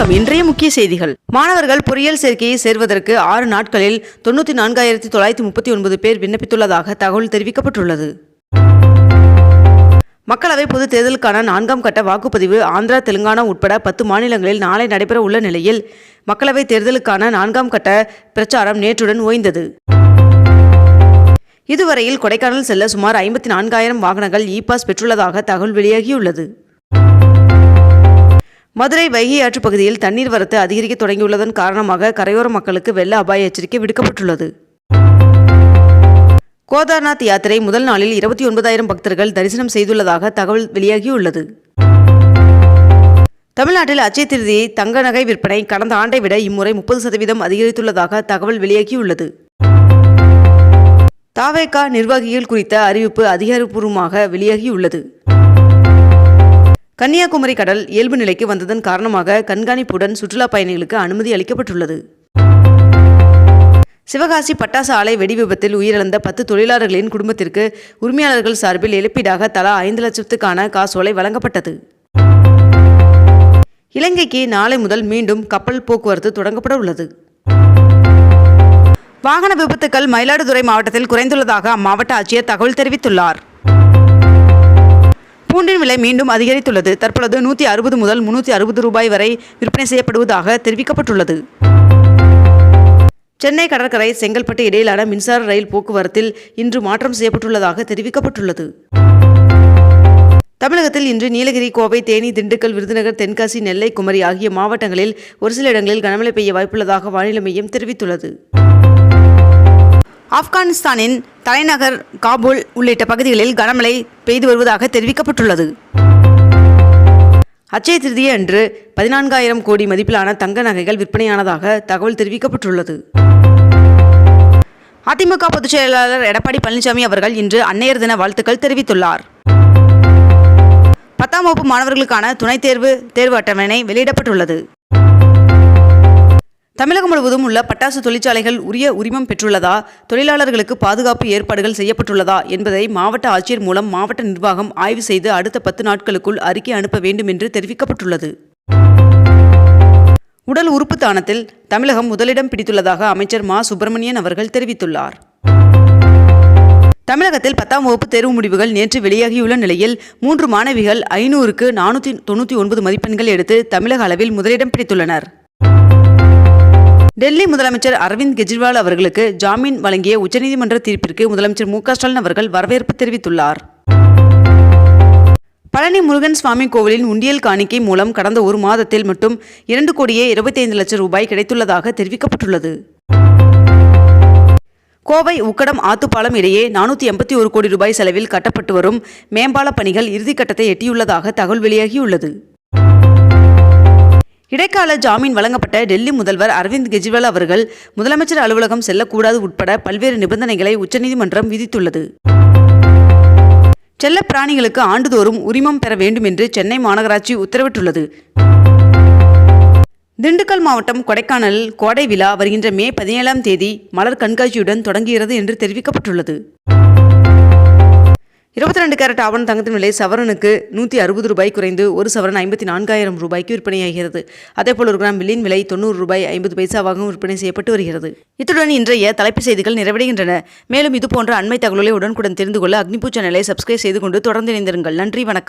வணக்கம். இன்றைய முக்கிய செய்திகள். மாணவர்கள் பொறியியல் சேர்க்கையை சேர்வதற்கு ஆறு நாட்களில் தொண்ணூற்றி நான்காயிரத்தி தொள்ளாயிரத்தி முப்பத்தி ஒன்பது பேர் விண்ணப்பித்துள்ளதாக தகவல் தெரிவிக்கப்பட்டுள்ளது. மக்களவை பொதுத் தேர்தலுக்கான நான்காம் கட்ட வாக்குப்பதிவு ஆந்திரா தெலுங்கானா உட்பட பத்து மாநிலங்களில் நாளை நடைபெற உள்ள நிலையில் மக்களவைத் தேர்தலுக்கான நான்காம் கட்ட பிரச்சாரம் நேற்றுடன் ஓய்ந்தது. இதுவரையில் கொடைக்கானல் செல்ல சுமார் ஐம்பத்தி நான்காயிரம் வாகனங்கள் இ பாஸ் பெற்றுள்ளதாக தகவல் வெளியாகியுள்ளது. மதுரை வைகை ஆற்று பகுதியில் தண்ணீர் வரத்து அதிகரிக்க தொடங்கியுள்ளதன் காரணமாக கரையோர மக்களுக்கு வெள்ள அபாய எச்சரிக்கை விடுக்கப்பட்டுள்ளது. கோதார்நாத் யாத்திரை முதல் நாளில் இருபத்தி ஒன்பதாயிரம் பக்தர்கள் தரிசனம் செய்துள்ளதாக தகவல் வெளியாகியுள்ளது. தமிழ்நாட்டில் அச்சய திருதியை தங்க நகை விற்பனை கடந்த ஆண்டை விட இம்முறை முப்பது சதவீதம் அதிகரித்துள்ளதாக தகவல் வெளியாகியுள்ளது. தாவேகா நிர்வாகிகள் குறித்த அறிவிப்பு அதிகாரப்பூர்வமாக வெளியாகியுள்ளது. கன்னியாகுமரி கடல் இயல்பு நிலைக்கு வந்ததன் காரணமாக கண்காணிப்புடன் சுற்றுலா பயணிகளுக்கு அனுமதி அளிக்கப்பட்டுள்ளது. சிவகாசி பட்டாசு ஆலை வெடி விபத்தில் உயிரிழந்த பத்து தொழிலாளர்களின் குடும்பத்திற்கு உரிமையாளர்கள் சார்பில் இழப்பீடாக தலா ஐந்து லட்சத்துக்கான காசோலை வழங்கப்பட்டது. இலங்கைக்கு நாளை முதல் மீண்டும் கப்பல் போக்குவரத்து தொடங்கப்பட உள்ளது. வாகன விபத்துக்கள் மயிலாடுதுறை மாவட்டத்தில் குறைந்துள்ளதாக அம்மாவட்ட ஆட்சியர் தகவல் தெரிவித்துள்ளார். விலை மீண்டும் அதிகரித்துள்ளது. தற்பொழுது நூற்றி அறுபது முதல் முன்னூற்றி அறுபது ரூபாய் வரை விற்பனை செய்யப்படுவதாக தெரிவிக்கப்பட்டுள்ளது. சென்னை கடற்கரை செங்கல்பட்டு இடையிலான மின்சார ரயில் போக்குவரத்தில் இன்று மாற்றம் செய்யப்பட்டுள்ளதாக தெரிவிக்கப்பட்டுள்ளது. தமிழகத்தில் இன்று நீலகிரி கோவை தேனி திண்டுக்கல் விருதுநகர் தென்காசி நெல்லை குமரி ஆகிய மாவட்டங்களில் ஒரு சில இடங்களில் கனமழை பெய்ய வாய்ப்புள்ளதாக வானிலை மையம் தெரிவித்துள்ளது. ஆப்கானிஸ்தானின் தலைநகர் காபூல் உள்ளிட்ட பகுதிகளில் கனமழை பெய்து வருவதாக தெரிவிக்கப்பட்டுள்ளது. அச்சய திருதியை அன்று பதினான்காயிரம் கோடி மதிப்பிலான தங்க நகைகள் விற்பனையானதாக தகவல் தெரிவிக்கப்பட்டுள்ளது. அதிமுக பொதுச் செயலாளர் எடப்பாடி பழனிசாமி அவர்கள் இன்று அன்னையர் தின வாழ்த்துக்கள் தெரிவித்துள்ளார். பத்தாம் வகுப்பு மாணவர்களுக்கான துணைத் தேர்வு தேர்வு அட்டவணை வெளியிடப்பட்டுள்ளது. தமிழகம் முழுவதும் உள்ள பட்டாசு தொழிற்சாலைகள் உரிய உரிமம் பெற்றுள்ளதா? தொழிலாளர்களுக்கு பாதுகாப்பு ஏற்பாடுகள் செய்யப்பட்டுள்ளதா? என்பதை மாவட்ட ஆட்சியர் மூலம் மாவட்ட நிர்வாகம் ஆய்வு செய்து அடுத்த பத்து நாட்களுக்குள் அறிக்கை அனுப்ப வேண்டும் என்று தெரிவிக்கப்பட்டுள்ளது. உடல் உறுப்பு தானத்தில் தமிழகம் முதலிடம் பிடித்துள்ளதாக அமைச்சர் மா. சுப்பிரமணியன் அவர்கள் தெரிவித்துள்ளார். தமிழகத்தில் பத்தாம் வகுப்பு தேர்வு முடிவுகள் நேற்று வெளியாகியுள்ள நிலையில் மூன்று மாணவிகள் ஐநூறுக்கு நானூற்றி தொண்ணூற்றி ஒன்பது மதிப்பெண்கள் எடுத்து தமிழக அளவில் முதலிடம் பிடித்துள்ளனர். டெல்லி முதலமைச்சர் அரவிந்த் கெஜ்ரிவால் அவர்களுக்கு ஜாமீன் வழங்கிய உச்சநீதிமன்ற தீர்ப்பிற்கு முதலமைச்சர் மு ஸ்டாலின் அவர்கள் வரவேற்பு தெரிவித்துள்ளார். பழனி முருகன் சுவாமி கோவிலின் உண்டியல் காணிக்கை மூலம் கடந்த ஒரு மாதத்தில் மட்டும் இரண்டு கோடியே இருபத்தைந்து லட்சம் ரூபாய் கிடைத்துள்ளதாக தெரிவிக்கப்பட்டுள்ளது. கோவை உக்கடம் ஆத்துப்பாலம் இடையே நானூற்றி எண்பத்தி ஒரு கோடி ரூபாய் செலவில் கட்டப்பட்டு வரும் மேம்பால பணிகள் இறுதிக்கட்டத்தை எட்டியுள்ளதாக தகவல் வெளியாகியுள்ளது. இடைக்கால ஜாமீன் வழங்கப்பட்ட டெல்லி முதல்வர் அரவிந்த் கெஜ்ரிவால் அவர்கள் முதலமைச்சர் அலுவலகம் செல்லக்கூடாது உட்பட பல்வேறு நிபந்தனைகளை உச்சநீதிமன்றம் விதித்துள்ளது. செல்லப்பிராணிகளுக்கு ஆண்டுதோறும் உரிமம் பெற வேண்டும் என்று சென்னை மாநகராட்சி உத்தரவிட்டுள்ளது. திண்டுக்கல் மாவட்டம் கொடைக்கானலில் கோடை விழா வருகின்ற மே பதினேழாம் தேதி மலர் கண்காட்சியுடன் தொடங்குகிறது என்று தெரிவிக்கப்பட்டுள்ளது. இருபத்தி ரெண்டு கேரட் ஆவண தங்கத்தின் விலை சவரனுக்கு நூற்றி அறுபது ரூபாய் குறைந்து ஒரு சவரன் ஐம்பத்தி நான்காயிரம் ரூபாய்க்கு விற்பனையாகிறது. அதேபோல் ஒரு கிராம் வெள்ளியின் விலை தொண்ணூறு ரூபாய் ஐம்பது பைசாவாகவும் விற்பனை செய்யப்பட்டு வருகிறது. இத்துடன் இன்றைய தலைப்பு செய்திகள் நிறைவடைகின்றன. மேலும் இதுபோன்ற அண்மை தகவலை உடனுக்குடன் தெரிந்து கொள்ள அக்னிபூ சேனலை சப்ஸ்கிரைப் செய்து கொண்டு தொடர்ந்து இணைந்திருங்கள். நன்றி வணக்கம்.